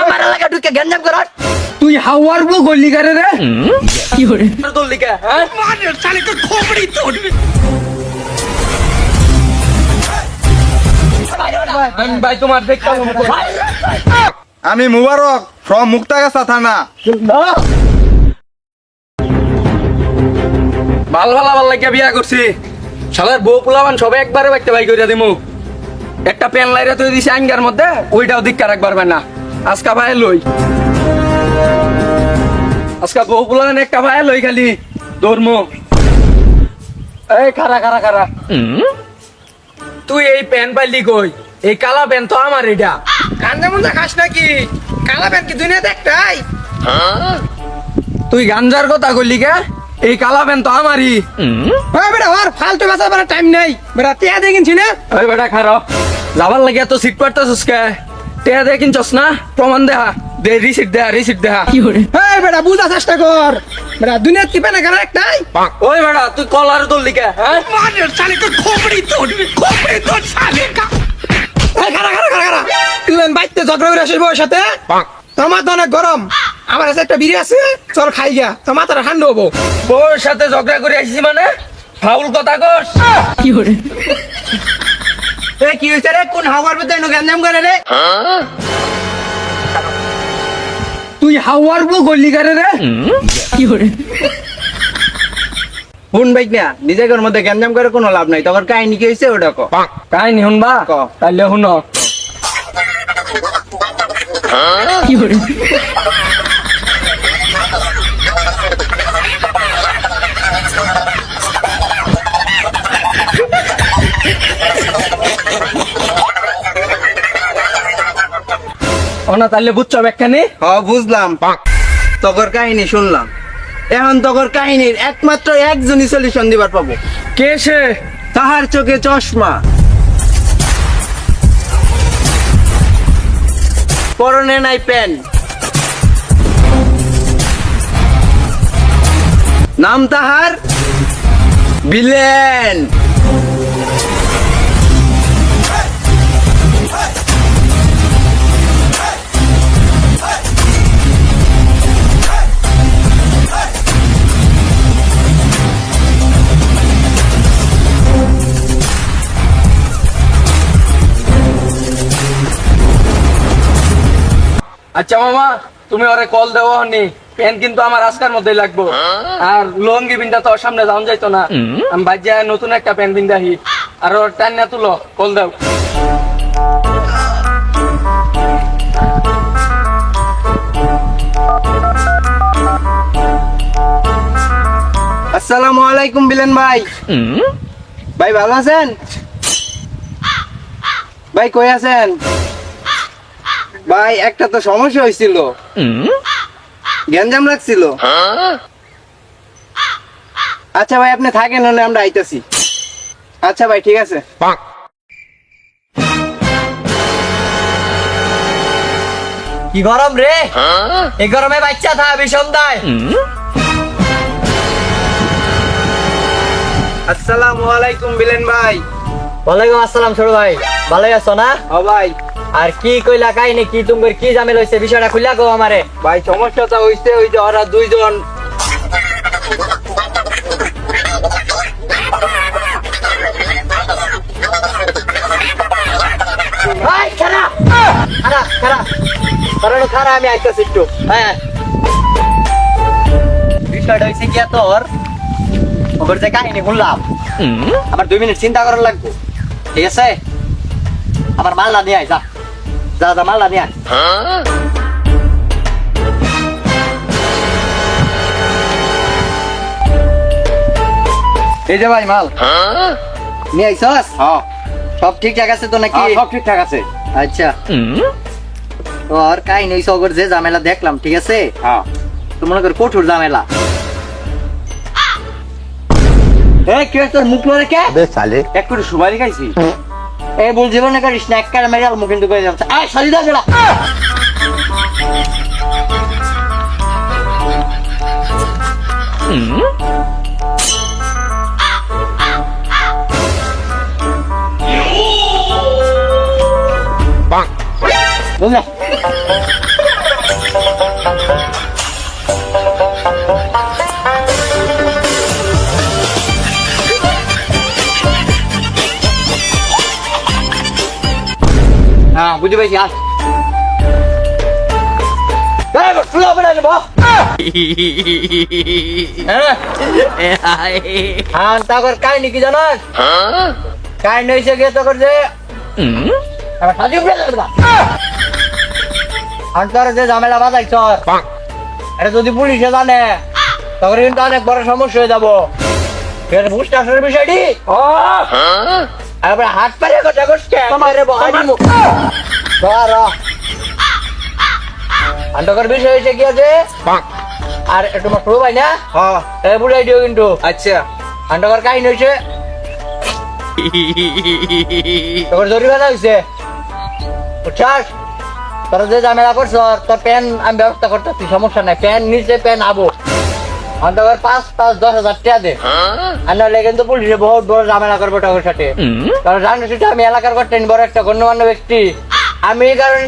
আমার এলাকা ঢুকে গঞ্জাম কর তুই হাওয়ার বউ গল্লি করে রে? তোর লিখা হ্যাঁ? আমি ভাই তোমার দেখতাম আমি মুবারক ফ্রম মুক্তাগাছা থানা। ভালো ভালা ভালো লাগিয়া বিয়া করছি। শালার বউ পোলাবান সবে একবারে বাইতে ভাই কইরা দিমু। একটা পেন লাইরা তুই দিছি আঙ্গার মধ্যে ওইটাও দিককার রাখবার না। আজকা ভাই লই। আজকা বউ পোলাবান একটা ভাই লই খালি ধর্ম। এই খারা খারা খারা। তুই এই প্যান পাইলি কই? এই কালা প্যান তো আমার এটা। গাঞ্জা মঞ্জা খাস নাকি? কালা প্যান কি দুনিয়াতে একটাই? তুই গাঞ্জার কথা কইলি কে? এই কালা প্যান তো আমারই। হ্যাঁ বেটা আর ফালতু বাসা বেটা টাইম নাই। বেটা টিয়া দিয়ে কিনছি না? ওই বেটা খারো। যাবার লাগে এত সিট পারতাছিস কে? টেয়া দিয়ে কিনছস না? প্রমাণ দেহা। দে রিসিট দেহা রিসিট দেহা। হ্যাঁ বেটা বুঝা চেষ্টা কর। বেটা দুনিয়া টিপে না কেন একটাই? ওই বেটা তুই কলার দললি কে হ্যাঁ? মানের চালে তো খোপড়ি তোর খোপড়ি এই খারা খারা খারা খারা তুই এন বাইতে ঝগড়া করে আসিস বউয়ের সাথে? তোমার তো অনেক গরম। আমার কাছে একটা বিড়ি আছে চল খাই গা তো মাথাটা ঠান্ডা হব। তোর সাথে ঝগড়া করে আসিস মানে? ফাউল কথা কস। এ কি হইছে রে? কোন হাওয়ার নো গঞ্জাম করে রে? তুই হাওয়ার বউ গল্লি করে রে? হুন বাইক না নিজের মধ্যে গঞ্জাম করে কোনো লাভ নাই। তখন কাহিনী কি হইছে ওটা কো? কাহিনী শুনবা? ক। তাহলে শুন। অনা তাহলে বুঝছ হ বুঝলাম। তগর কাহিনী শুনলাম। এখন তগর কাহিনীর একমাত্র একজনই সলিউশন দিবার পাবো। কে সে? তাহার চোখে চশমা। পরনে নাই প্যান নাম তাহার? বিলেন। আচ্ছা মামা তুমি ওরে কল দেওয়া হনি পেন কিন্তু আমার আজকার মধ্যেই লাগবো। আর লঙ্গি বিনটা তো সামনে যাওয়া যাইতো না। আমি বাজ্যা নতুন একটা পেন বিন্দাহি আর ওর টান না তুলো কল দাও। আসসালামু আলাইকুম বিলেন ভাই। ভাই ভালো আছেন? ভাই কই আছেন? ভাই একটা তো সমস্যা হয়েছিল। গ্যাঞ্জাম লাগছিল। আচ্ছা ভাই আপনি থাকেন হলে আমরা আইতাছি। আচ্ছা ভাই ঠিক আছে। কি গরম রে? এই গরমে বাচ্চা থা ভীষণ দায় আসসালামু আলাইকুম বিলেন ভাই। ওয়ালাইকুম আসসালাম ছোট ভাই। ভালোই আছো না? ও ভাই আর কি কইলা কাহিনী কি তুমি কি জামেল হইছে বিষয়টা খুইলা গো আমারে। ভাই সমস্যাটা হইছে ওই যে ওরা দুইজন। ভাই খারা খারা খারা কারণ খারা আমি আইতাছি একটু। হ্যাঁ। বিষয়টা হইছে কি তোর ওর যে কাহিনী শুনলাম আমার দুই মিনিট চিন্তা করার লাগবে। ঠিক আছে? আমার মালটা নিয়ে আয় যা। যা যা মালটা নিয়ে আয় এই যে ভাই মাল। নিয়ে আইসস হ্যাঁ। সব ঠিকঠাক আছে তো নাকি? হ্যাঁ, সব ঠিকঠাক আছে। আচ্ছা। তোর কাহিনী হইছে ওগর যে ঝামেলা দেখলাম ঠিক আছে? হ্যাঁ। তো মনে কর কঠোর ঝামেলা। এ কে তোর মুখ লড়ে কে? এক করে সুপারি খাইছি। এ বল জীবনে করিস না এক কারে মেরে মুখ কিন্তু করে যাচ্ছে। আয় সারি দাও গেলা বুঝলে হ্যাঁ বুঝতে পেরেছি, আস। হ্যাঁ। তারপর কাহিনী কি জানাস কাহিনী হয়েছে গিয়ে তখন যে, এবার সাজি উঠে যাবে না। আর তোর যে ঝামেলা বাজাই চর, এটা যদি পুলিশে জানে, তখন কিন্তু অনেক বড় সমস্যা হয়ে যাব। বিষয়টি? হাত পারে কথা বহাই দিমু ধর আন্ডকর বিষয় হয়েছে কি আছে? আর তোমার ভাই না? হ্যাঁ। এ বুঝাই দিও কিন্তু। আচ্ছা। আন্ডকর কাহিনী হয়েছে। তোর জরিমানা হয়েছে। বুঝছাস? তোর যে ঝামেলা করছ তোর প্যান আমি ব্যবস্থা করতেছি সমস্যা নাই। প্যান নিচে প্যান আবো। অন্তর পাঁচ পাঁচ দশ হাজার টাকা দে। আর নাহলে কিন্তু পুলিশে বহুত বড় ঝামেলা করব টাকার সাথে। কারণ জানো সেটা আমি এলাকার করতেন বড় একটা গণ্যমান্য ব্যক্তি। আমি এই কারণে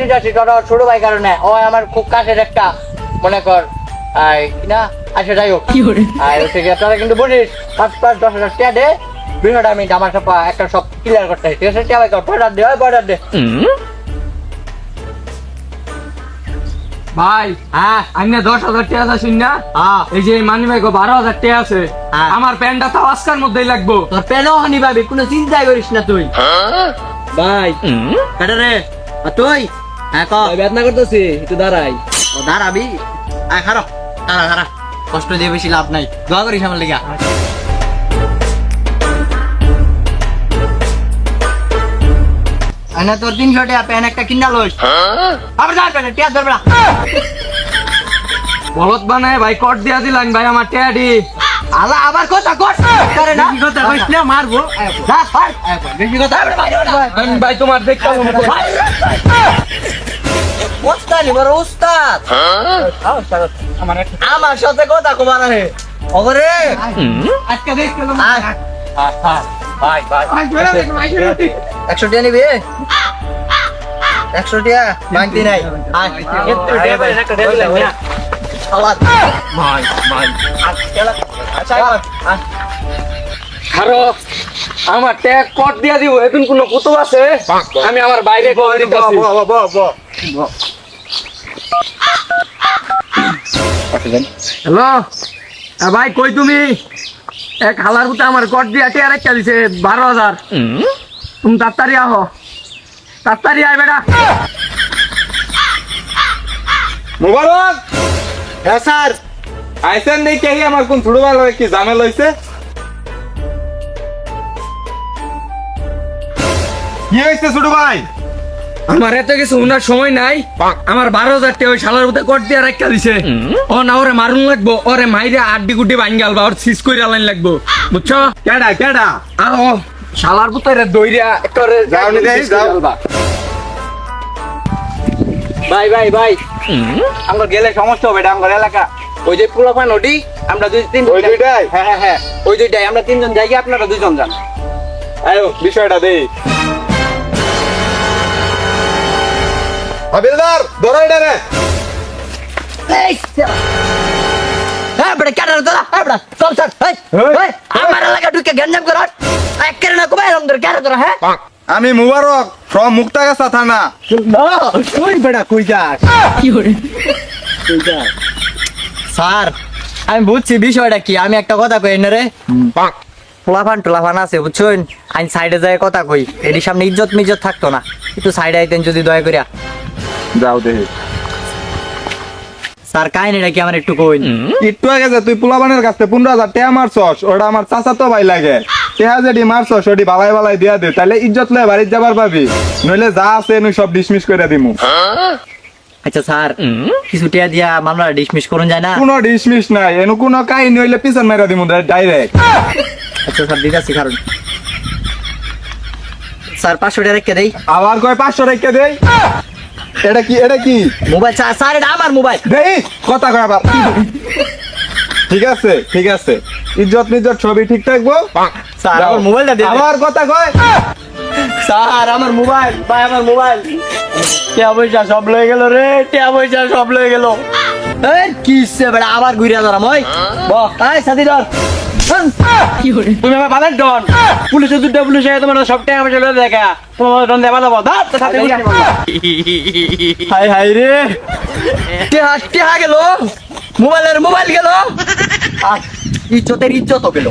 দিতে আসি তোর ছোট ভাই কারণে। ও আমার খুব কাছের একটা মনে কর কি না? আচ্ছা যাই হোক। আর হচ্ছে গিয়ে তোরা কিন্তু বুঝিস পাঁচ পাঁচ দশ হাজার টাকা দে। বিষয়টা আমি আমার সব একটা সব ক্লিয়ার করতে হয় ঠিক আছে টাকা পয়সা দে পয়সা দে। ভাই হ্যাঁ? আমি দশ হাজার টাকা আছে না। হ্যাঁ। এই যে মানি ভাই বারো হাজার টাকা আছে। হ্যাঁ। আমার প্যান্টটা তো আজকার মধ্যেই লাগবো। তোর পেনও হানি পাবি কোনো চিন্তাই করিস না তুই। ভাই। কেটে রে আর তুই? হ্যাঁ ক? বেদনা করতেছি একটু দাঁড়াই। ও দাঁড়াবি। আয় খারো দাঁড়া দাঁড়া। কষ্ট দিয়ে বেশি লাভ নাই। দোয়া করিস আমার লেগা। আনা তোর তিনশো টাকা প্যান একটা কিনা লইস আবার যা প্যান টিয়া ধরবে বলত বানায় ভাই কট দিয়া দিলাম ভাই আমার ট্যাডি আলা আবার কথা কর। করে না। কথা কইস না, মারবো। যা ফার বেশি কথা। ভাই তোমার দেখতাম ওস্তাদ বড় ওস্তাদ। আমার সাথে কথা কমানা হে ওরে আজকে দেখতে আয়। ভাই ভাই। একশো টাকা নিবি? একশো টাকা বাংতি নাই। আরও আমার ট্যাগ কট দিয়া দিব এখন কোনো কুতুব আছে? আমি আমার বাইরে হ্যালো? ভাই কই তুমি? এক হালার পুতে আমার কট দিয়া টিয়ার একটা দিছে বারো হাজার। তুমি তাড়াতাড়ি আহো তাড়াতাড়ি আয় বেটা মুবারক হ্যাঁ স্যার আইসেন নেই কে আমার কোন ছোট ভাই কি জামেল হইছে কি হয়েছে ছোট ভাই আমার এত কিছু উনার সময় নাই আমার বারো হাজার টাকা ওই শালার মধ্যে কট দিয়া রাখা দিছে ও না ওরে মারুন লাগবো ওরে মাইরে আড্ডি গুড্ডি ভাঙ্গাল বা ওর সিস করে আলাইন লাগবো বুঝছ কেডা কেডা আর ও শালার পুতারে দইরা একবারে যাও নি দেই, যাও। ভাই ভাই ভাই। আমার গেলে সমস্যা হবে এটা আমার এলাকা। ওই যে পুলাফা নদী আমরা দুই তিন ওই দুইটাই? হ্যাঁ হ্যাঁ হ্যাঁ। ওই দুইটাই আমরা তিনজন যাই আপনারা দুজন যান। আয়ো বিষয়টা দে হাবিলদার ধরো এটা রে। এই শালা। হ্যাঁ বড় কেন তোরা হ্যাঁ বড় চল চল এই এই। আমার এলাকা ঢুকে গঞ্জাম কর এক করে না কোবাই রং ধরে কেন তোরা হ্যাঁ? আমি মুবারক ফ্রম মুক্তাগাছা থানা। না ওই বেটা কই যাস? স্যার আমি বুঝছি বিষয়টা কি আমি একটা কথা কই না রে? পোলাফান টোলাফান আছে বুঝছেন? আমি সাইডে যায় কথা কই এটির সামনে ইজ্জত মিজ্জত থাকতো না। একটু সাইডে আইতেন যদি দয়া করিয়া। যাও দেখি স্যার কাহিনীটা কি আমার একটু কই একটু আগে যে তুই পোলাবানের কাছে পনেরো হাজার টেয়া মারছস ওটা আমার চাচা তো ভাই লাগে। টেয়া যেটি মারছস ওটি বালাই বালাই দিয়া দে তাহলে ইজ্জত লয়ে বাড়ির যাবার পাবি। নইলে যা আছে নই সব ডিসমিস করে দিমু। আচ্ছা স্যার কিছু টিয়া দিয়া মামলা ডিসমিস করুন যায় না? কোনো ডিসমিস নাই এনু কোনো কাহিনী হইলে পিছন মেরা দিমু ডাইরেক্ট আচ্ছা স্যার দিদাসি কারণ। স্যার পাঁচশো টাকা রেখে দেই। আবার কয় পাঁচশো রেখে দেই? এটা কি এটা কি? মোবাইল স্যার এটা আমার মোবাইল। দেই কথা কয় আবার। ঠিক আছে ঠিক আছে। ইজ্জত নিজ্জত ছবি ঠিক থাকব? স্যার আমার মোবাইলটা দিয়ে আমার কথা কয়? স্যার আমার মোবাইল ভাই আমার মোবাইল। টিয়া পয়সা সব লয়ে গেল রে টিয়া পয়সা সব লয়ে গেল। এই কিসে বেড়া? আবার ঘুরিয়া ধরাম ওই। এই সাথী ধর। তুমি আমার বাবার ডন। পুলিশে দুটা পুলিশ আয় তোমার সব টাকা দেখা তোমার ডন দেবা দেবো ধর তো সাথে হাই হাই রে। টিয়া টিয়া গেল। মোবাইলের মোবাইল গেল। আর ইজ্জতের ইজ্জত গেল।